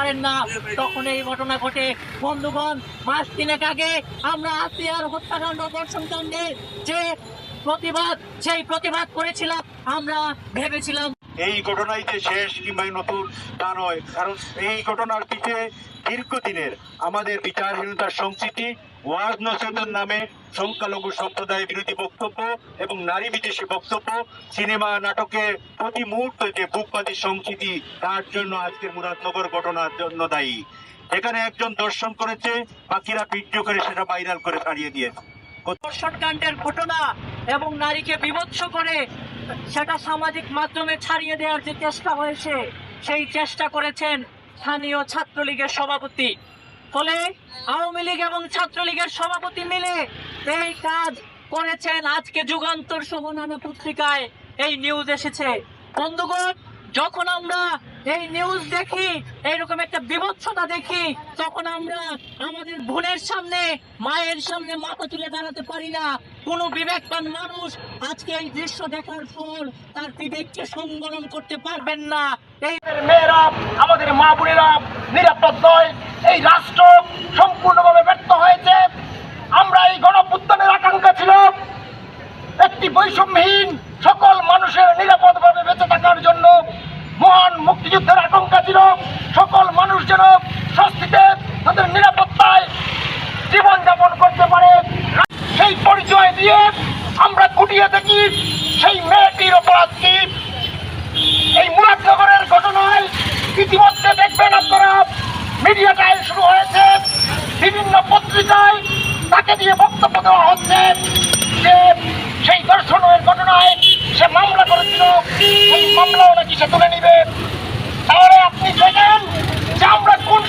পারেন না। তখন এই ঘটনা ঘটে। বন্ধুগণ, মাস তিনেক আগে আমরা আসিয়ার হত্যাকাণ্ড দর্শন কাণ্ডে যে প্রতিবাদ, সেই প্রতিবাদ করেছিলাম, আমরা ভেবেছিলাম এই ঘটনাই যে শেষ কিংবা নতুন, তা নয়। কারণ এই ঘটনার পিছে দীর্ঘদিনের আমাদের বিচারহীনতার সংস্কৃতি, ওয়াজ নসেদের নামে সংখ্যালঘু সম্প্রদায় বিরোধী বক্তব্য এবং নারী বিদেশি বক্তব্য, সিনেমা, নাটকে প্রতি মুহূর্তে যে বুকবাদী সংস্কৃতি, তার জন্য আজকের মুরাদনগর ঘটনার জন্য দায়ী। এখানে একজন দর্শন করেছে বাকিরা ভিডিও করে সেটা ভাইরাল করে ছাড়িয়ে দিয়েছে। ধর্ষণ কাণ্ডের ঘটনা এবং নারীকে বিভৎস করে সেটা সামাজিক মাধ্যমে ছাড়িয়ে দেওয়ার যে চেষ্টা হয়েছে, সেই চেষ্টা করেছেন স্থানীয় ছাত্রলীগের সভাপতি। ফলে আওয়ামী লীগ এবং ছাত্রলীগের সভাপতি মিলে এই কাজ করেছেন। আজকে যুগান্তর সহ নানা পত্রিকায় এই নিউজ এসেছে। বন্ধুগণ, যখন আমরা এই নিউজ দেখি, এইরকম একটা বিভৎসতা দেখি, তখন আমরা আমাদের বোনের সামনে, মায়ের সামনে মাথা তুলে দাঁড়াতে পারি না। কোনো বিবেকবান মানুষ আজকে এই দৃশ্য দেখার পর তার বিবেককে সংবরণ করতে পারবেন না। এই মেয়েরা, আমাদের মা বোনেরা নিরাপদ নয়। এই রাষ্ট্র সম্পূর্ণভাবে ব্যর্থ হয়েছে। আমরা এই গণপুত্থানের আকাঙ্ক্ষা ছিল। একটি বৈষম্যহীন সকল মানুষের নিরাপদভাবে বেঁচে থাকার জন্য মুক্তিযুদ্ধের আকাঙ্ক্ষা ছিল। সকল মানুষ যেন স্বস্তিতে তাদের নিরাপত্তায় জীবনযাপন করতে পারে। সেই পরিচয় দিয়ে আমরা কুটিয়ে দেখি, সেই মেয়েটির অপরাধ কি? এই মুরাদনগরের ঘটনায় ইতিমধ্যে দেখবেন আপনারা মিডিয়াটাই শুরু হয়েছে। বিভিন্ন পত্রিকায় তাকে দিয়ে বক্তব্য দেওয়া হচ্ছে যে সেই দর্শনের ঘটনায় সে মামলা করেছিল। সেই মামলাও নাকি সে তুলে নিবে। আপনি জানেন? কোন